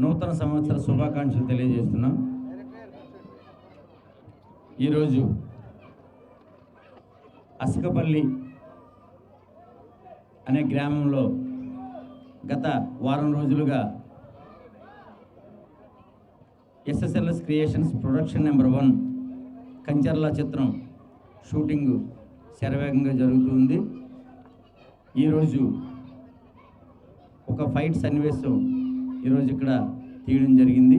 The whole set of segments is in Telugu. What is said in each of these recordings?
నూతన సంవత్సర శుభాకాంక్షలు తెలియజేస్తున్నాం. ఈరోజు అసకపల్లి అనే గ్రామంలో గత వారం రోజులుగా SSLS creations production number one Kancharla చిత్రం షూటింగ్ శరవేగంగా జరుగుతుంది ఈరోజు ఒక ఫైట్ సన్నివేశం ఈరోజు ఇక్కడ తీయడం జరిగింది.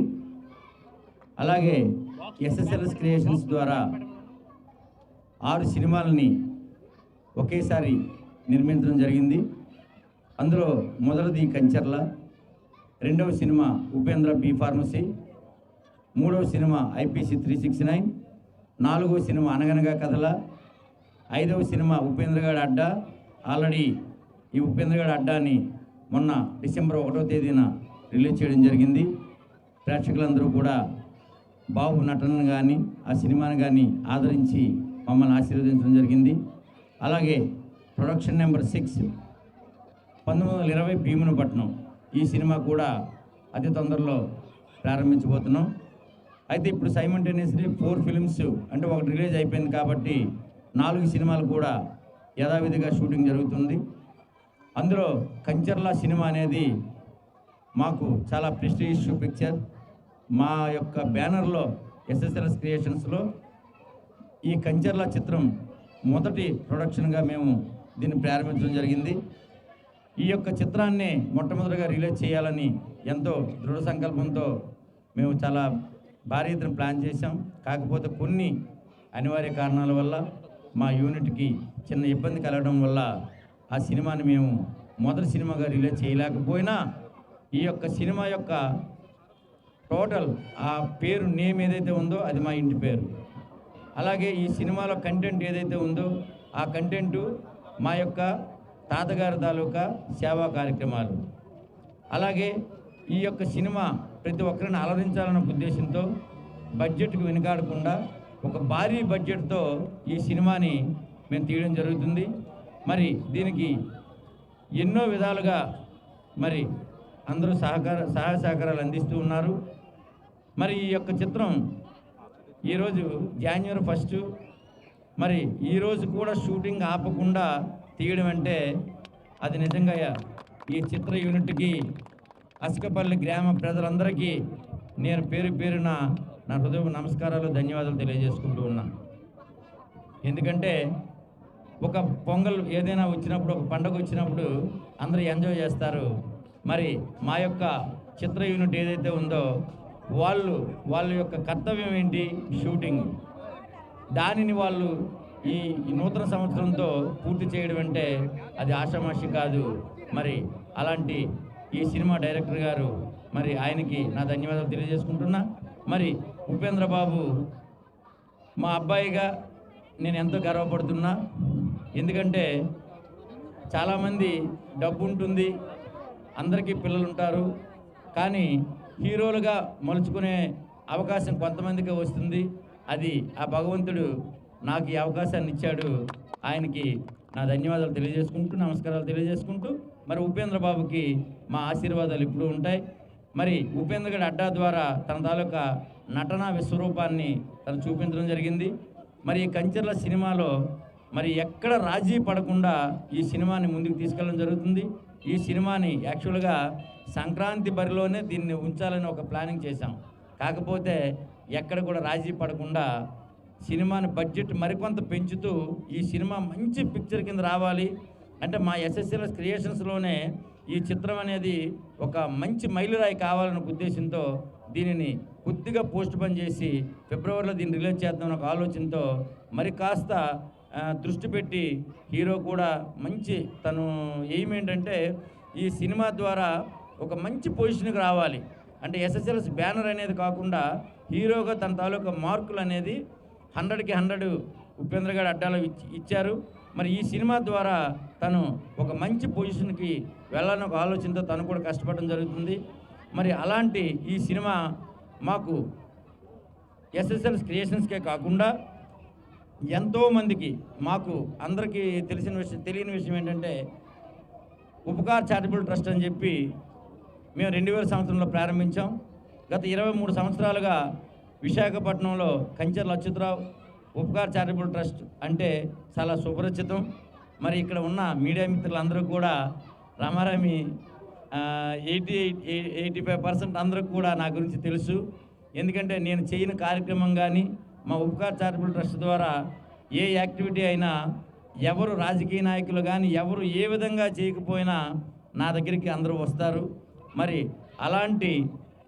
అలాగే ఎస్ఎస్ఎల్ఎస్ క్రియేషన్స్ ద్వారా ఆరు సినిమాలని ఒకేసారి నిర్మించడం జరిగింది. అందులో మొదటిది కంచర్ల రెండవ సినిమా ఉపేంద్ర బి ఫార్మసీ మూడవ cinema IPC three six nine నాలుగవ సినిమా అనగనగా కథల ఐదవ సినిమా ఉపేంద్రగాడ్ అడ్డా. ఆల్రెడీ ఈ ఉపేంద్రగాడ్ అడ్డాని మొన్న డిసెంబర్ ఒకటో తేదీన రిలీజ్ చేయడం జరిగింది. ప్రేక్షకులందరూ కూడా బాబు నటనను కానీ ఆ సినిమాను కానీ ఆదరించి మమ్మల్ని ఆశీర్వదించడం జరిగింది. అలాగే ప్రొడక్షన్ నెంబర్ సిక్స్ పంతొమ్మిది వందల ఇరవై భీమునిపట్నం ఈ సినిమా కూడా అతి తొందరలో ప్రారంభించబోతున్నాం. అయితే ఇప్పుడు సైమంటేనియస్లీ ఫోర్ ఫిల్మ్స్ అంటే ఒకటి రిలీజ్ అయిపోయింది కాబట్టి నాలుగు సినిమాలు కూడా యథావిధిగా షూటింగ్ జరుగుతుంది. అందులో కంచర్ల సినిమా అనేది మాకు చాలా ప్రెస్టీజియస్ పిక్చర్ మా యొక్క బ్యానర్లో ఎస్ఎస్ఎల్ఎస్ క్రియేషన్స్లో ఈ కంచర్ల చిత్రం మొదటి ప్రొడక్షన్గా మేము దీన్ని ప్రారంభించడం జరిగింది. ఈ యొక్క చిత్రాన్ని మొట్టమొదటిగా రిలీజ్ చేయాలని ఎంతో దృఢ సంకల్పంతో మేము చాలా భారీ ఎత్తున ప్లాన్ చేశాం. కాకపోతే కొన్ని అనివార్య కారణాల వల్ల మా యూనిట్కి చిన్న ఇబ్బంది కలగడం వల్ల ఆ సినిమాని మేము మొదటి సినిమాగా రిలీజ్ చేయలేకపోయినా ఈ యొక్క సినిమా యొక్క టోటల్ ఆ పేరు నేమ్ ఏదైతే ఉందో అది మా ఇంటి పేరు. అలాగే ఈ సినిమాలో కంటెంట్ ఏదైతే ఉందో ఆ కంటెంటు మా యొక్క తాతగారి తాలూకా సేవా కార్యక్రమాలు. అలాగే ఈ యొక్క సినిమా ప్రతి ఒక్కరిని అలరించాలన్న ఉద్దేశంతో బడ్జెట్కు వెనుకాడకుండా ఒక భారీ బడ్జెట్తో ఈ సినిమాని మేము తీయడం జరుగుతుంది. మరి దీనికి ఎన్నో విధాలుగా మరి అందరూ సహకార సహాయ సహకారాలు అందిస్తూ ఉన్నారు. మరి ఈ యొక్క చిత్రం ఈరోజు జాన్యువరి ఫస్ట్ మరి ఈరోజు కూడా షూటింగ్ ఆపకుండా తీయడం అంటే అది నిజంగా ఈ చిత్ర యూనిట్కి అస్కపల్లి గ్రామ ప్రజలందరికీ నేను పేరు పేరున నా హృదయ నమస్కారాలు ధన్యవాదాలు తెలియజేసుకుంటూ ఉన్నా ఎందుకంటే ఒక పొంగల్ ఏదైనా వచ్చినప్పుడు ఒక పండగ వచ్చినప్పుడు అందరూ ఎంజాయ్ చేస్తారు. మరి మా యొక్క చిత్ర యూనిట్ ఏదైతే ఉందో వాళ్ళు వాళ్ళ యొక్క కర్తవ్యం ఏంటి? షూటింగ్. దానిని వాళ్ళు ఈ నూతన సంవత్సరంతో పూర్తి చేయడం అంటే అది ఆషామాషి కాదు. మరి అలాంటి ఈ సినిమా డైరెక్టర్ గారు మరి ఆయనకి నా ధన్యవాదాలు తెలియజేసుకుంటున్నా. మరి ఉపేంద్ర బాబు మా అబ్బాయిగా నేను ఎంతో గర్వపడుతున్నా. ఎందుకంటే చాలామంది డబ్బు ఉంటుంది అందరికీ పిల్లలు ఉంటారు కానీ హీరోలుగా మలుచుకునే అవకాశం కొంతమందికి వస్తుంది. అది ఆ భగవంతుడు నాకు ఈ అవకాశాన్ని ఇచ్చాడు. ఆయనకి నా ధన్యవాదాలు తెలియజేసుకుంటూ నమస్కారాలు తెలియజేసుకుంటూ మరి ఉపేంద్ర బాబుకి మా ఆశీర్వాదాలు ఇప్పుడు ఉంటాయి. మరి ఉపేంద్ర గడి అడ్డా ద్వారా తన తాలూకా నటనా విశ్వరూపాన్ని తను చూపించడం జరిగింది. మరి కంచెర్ల కంచర్ల సినిమాలో మరి ఎక్కడ రాజీ పడకుండా ఈ సినిమాని ముందుకు తీసుకెళ్ళడం జరుగుతుంది? ఈ సినిమాని యాక్చువల్గా సంక్రాంతి బరిలోనే దీన్ని ఉంచాలని ఒక ప్లానింగ్ చేశాం. కాకపోతే ఎక్కడ కూడా రాజీ పడకుండా సినిమాని బడ్జెట్ మరికొంత పెంచుతూ ఈ సినిమా మంచి పిక్చర్ కింద రావాలి. అంటే మా ఎస్ఎస్ఎల్ఎస్ క్రియేషన్స్లోనే ఈ చిత్రం అనేది ఒక మంచి మైలురాయి కావాలనే ఉద్దేశంతో దీనిని కొద్దిగా పోస్ట్ పని చేసి ఫిబ్రవరిలో దీన్ని రిలీజ్ చేద్దామని ఒక ఆలోచనతో మరి కాస్త దృష్టి పెట్టి హీరో కూడా మంచి తను ఎయిమ్ ఏంటంటే ఈ సినిమా ద్వారా ఒక మంచి పొజిషన్కి రావాలి. అంటే ఎస్ఎస్ఎల్ఎస్ బ్యానర్ అనేది కాకుండా హీరోగా తన తాలూకా మార్కులు అనేది హండ్రెడ్కి హండ్రెడ్ ఉపేంద్ర గారు అడ్డాలో ఇచ్చి ఇచ్చారు. మరి ఈ సినిమా ద్వారా తను ఒక మంచి పొజిషన్కి వెళ్ళాలని ఒక ఆలోచనతో తను కూడా కష్టపడడం జరుగుతుంది. మరి అలాంటి ఈ సినిమా మాకు ఎస్ఎస్ఎల్స్ క్రియేషన్స్కే కాకుండా ఎంతోమందికి మాకు అందరికీ తెలిసిన విషయం తెలియని విషయం ఏంటంటే ఉపకార్ చారిటబుల్ ట్రస్ట్ అని చెప్పి మేము రెండు వేల సంవత్సరంలో ప్రారంభించాం. గత ఇరవై మూడు సంవత్సరాలుగా విశాఖపట్నంలో కంచర్ల అచ్యుతరావు ఉపకార్ చారిటబుల్ ట్రస్ట్ అంటే చాలా సుపరిచితం. మరి ఇక్కడ ఉన్న మీడియా మిత్రులందరూ కూడా రామారామి ఎయిటీ ఎయిటీ ఫైవ్ పర్సెంట్ అందరికి కూడా నా గురించి తెలుసు. ఎందుకంటే నేను చేయని కార్యక్రమం కానీ మా ఉపకార్ చారిటబుల్ ట్రస్ట్ ద్వారా ఏ యాక్టివిటీ అయినా ఎవరు రాజకీయ నాయకులు కానీ ఎవరు ఏ విధంగా చేయకపోయినా నా దగ్గరికి అందరూ వస్తారు. మరి అలాంటి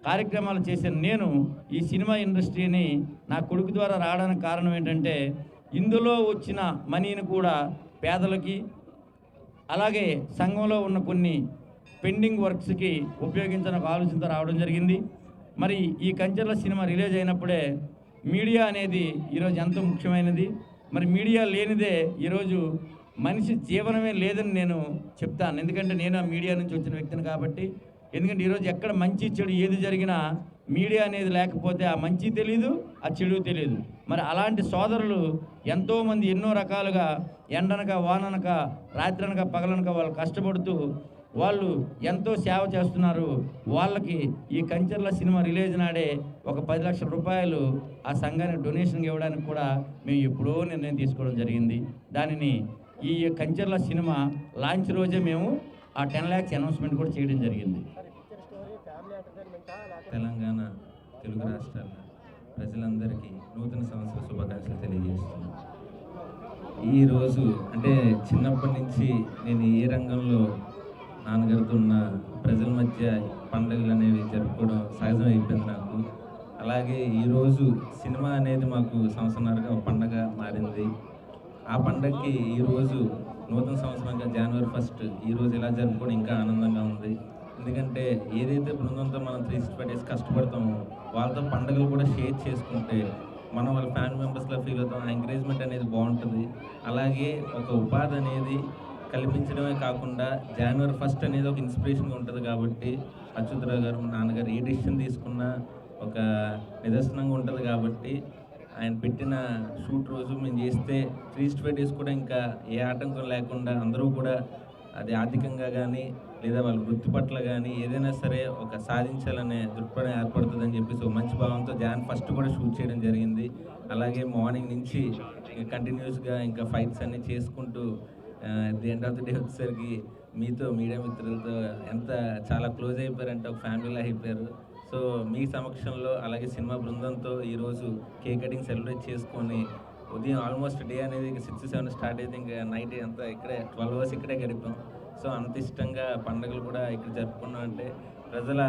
కార్యక్రమాలు చేసిన నేను ఈ సినిమా ఇండస్ట్రీని నా కొడుకు ద్వారా రావడానికి కారణం ఏంటంటే ఇందులో వచ్చిన మనీని కూడా పేదలకి అలాగే సంఘంలో ఉన్న కొన్ని పెండింగ్ వర్క్స్కి ఉపయోగించడానికి ఆలోచనతో రావడం జరిగింది. మరి ఈ కంచెర్ల సినిమా రిలీజ్ అయినప్పుడే మీడియా అనేది ఈరోజు ఎంతో ముఖ్యమైనది? మరి మీడియా లేనిదే ఈరోజు మనిషి జీవనమే లేదని నేను చెప్తాను. ఎందుకంటే నేను ఆ మీడియా నుంచి వచ్చిన వ్యక్తిని కాబట్టి. ఎందుకంటే ఈరోజు ఎక్కడ మంచి చెడు ఏది జరిగినా మీడియా అనేది లేకపోతే ఆ మంచి తెలియదు ఆ చెడు తెలియదు మరి అలాంటి సోదరులు ఎంతోమంది ఎన్నో రకాలుగా ఎండనక వాననక రాత్రనక పగలనక వాళ్ళు కష్టపడుతూ వాళ్ళు ఎంతో సేవ చేస్తున్నారు. వాళ్ళకి ఈ కంచర్ల సినిమా రిలీజ్ నాడే ఒక పది లక్షల రూపాయలు ఆ సంఘానికి డొనేషన్ ఇవ్వడానికి కూడా మేము ఎప్పుడో నిర్ణయం తీసుకోవడం జరిగింది. దానిని ఈ కంచర్ల సినిమా లాంచ్ రోజే మేము ఆ టెన్ ల్యాక్స్ అనౌన్స్మెంట్ కూడా చేయడం జరిగింది. తెలంగాణ తెలుగు రాష్ట్రాల ప్రజలందరికీ నూతన సంవత్సర శుభాకాంక్షలు తెలియజేస్తున్నాను. ఈరోజు అంటే చిన్నప్పటి నుంచి నేను ఏ రంగంలో నాన్నగారితో ఉన్న ప్రజల మధ్య పండుగలు అనేవి జరుపుకోవడం సహజం అయిపోయింది నాకు. అలాగే ఈరోజు సినిమా అనేది మాకు సంవత్సరాలుగా ఒక పండగ మారింది. ఆ పండగకి ఈరోజు నూతన సంవత్సరంగా జనవరి ఫస్ట్ ఈరోజు ఇలా జరుపుకోవడం ఇంకా ఆనందంగా ఉంది. ఎందుకంటే ఏదైతే బృందంతో మనం త్రీ సిక్స్టీ కష్టపడతామో వాళ్ళతో పండుగలు కూడా షేర్ చేసుకుంటే మనం వాళ్ళ ఫ్యామిలీ మెంబర్స్లో ఫీల్ అవుతాం. ఎంకరేజ్మెంట్ అనేది బాగుంటుంది. అలాగే ఒక ఉపాధి అనేది కల్పించడమే కాకుండా జనవరి ఫస్ట్ అనేది ఒక ఇన్స్పిరేషన్గా ఉంటుంది కాబట్టి అచ్యుతరావు గారు మా నాన్నగారు ఏ డిసిషన్ తీసుకున్న ఒక నిదర్శనంగా ఉంటుంది కాబట్టి ఆయన పెట్టిన షూట్ రోజు మేము చేస్తే త్రీ ఫైవ్ డేస్ కూడా ఇంకా ఏ ఆటంకం లేకుండా అందరూ కూడా అది ఆర్థికంగా కానీ లేదా వాళ్ళ వృత్తి పట్ల కానీ ఏదైనా సరే ఒక సాధించాలనే దృక్పథం ఏర్పడుతుందని చెప్పేసి ఒక మంచి భావంతో జాన్ ఫస్ట్ కూడా షూట్ చేయడం జరిగింది. అలాగే మార్నింగ్ నుంచి కంటిన్యూస్గా ఇంకా ఫైట్స్ అన్నీ చేసుకుంటూ the end of the day వచ్చేసరికి మీతో మీడియా మిత్రులతో ఎంత చాలా క్లోజ్ అయిపోయారంటే ఒక ఫ్యామిలీలా అయిపోయారు. సో మీ సమక్షంలో అలాగే సినిమా బృందంతో ఈరోజు కేక్ కటింగ్ సెలబ్రేట్ చేసుకొని ఉదయం ఆల్మోస్ట్ డే అనేది సిక్స్ సెవెన్ స్టార్ట్ అయితే ఇంకా నైట్ అంతా ఇక్కడే ట్వెల్వ్ అవర్స్ ఇక్కడే గడిపాం. సో అంత ఇష్టంగా పండుగలు కూడా ఇక్కడ జరుపుకున్నాం అంటే ప్రజల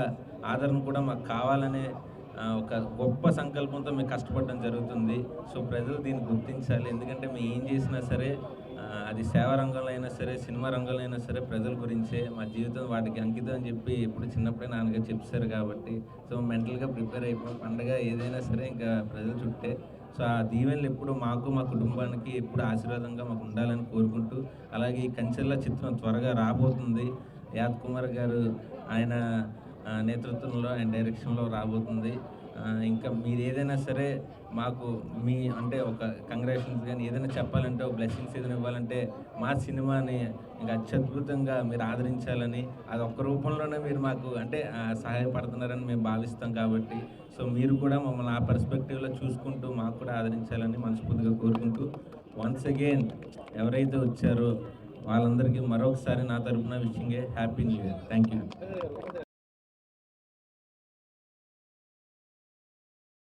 ఆదరణ కూడా మాకు కావాలనే ఒక గొప్ప సంకల్పంతో మేము కష్టపడడం జరుగుతుంది. సో ప్రజలు దీన్ని గుర్తించాలి. ఎందుకంటే మేము ఏం చేసినా సరే అది సేవా రంగంలో అయినా సరే సినిమా రంగంలో అయినా సరే ప్రజల గురించే మా జీవితం వాటికి అంకితం అని చెప్పి ఎప్పుడు చిన్నప్పుడే నాన్నగారు చెప్పారు కాబట్టి సో మెంటల్గా ప్రిపేర్ అయిపోయి పండగ ఏదైనా సరే ఇంకా ప్రజల చుట్టే. సో ఆ దీవెనలు ఎప్పుడు మాకు మా కుటుంబానికి ఎప్పుడు ఆశీర్వాదంగా మాకు ఉండాలని కోరుకుంటూ అలాగే ఈ కంచెల్ల చిత్రం త్వరగా రాబోతుంది. యాద్ కుమార్ గారు ఆయన నేతృత్వంలో ఆయన డైరెక్షన్లో రాబోతుంది. ఇంకా మీరు ఏదైనా సరే మాకు మీ అంటే ఒక కంగ్రాచులేషన్స్ కానీ ఏదైనా చెప్పాలంటే ఒక బ్లెస్సింగ్స్ ఏదైనా ఇవ్వాలంటే మా సినిమాని ఇంకా అత్యద్భుతంగా మీరు ఆదరించాలని అది ఒక్క రూపంలోనే మీరు మాకు అంటే సహాయపడుతున్నారని మేము భావిస్తాం కాబట్టి. సో మీరు కూడా మమ్మల్ని ఆ పర్స్పెక్టివ్లో చూసుకుంటూ మాకు కూడా ఆదరించాలని మనస్ఫూర్తిగా కోరుకుంటూ వన్స్ అగైన్ ఎవరైతే వచ్చారో వాళ్ళందరికీ మరొకసారి నా తరపున విషింగే happy new year thank you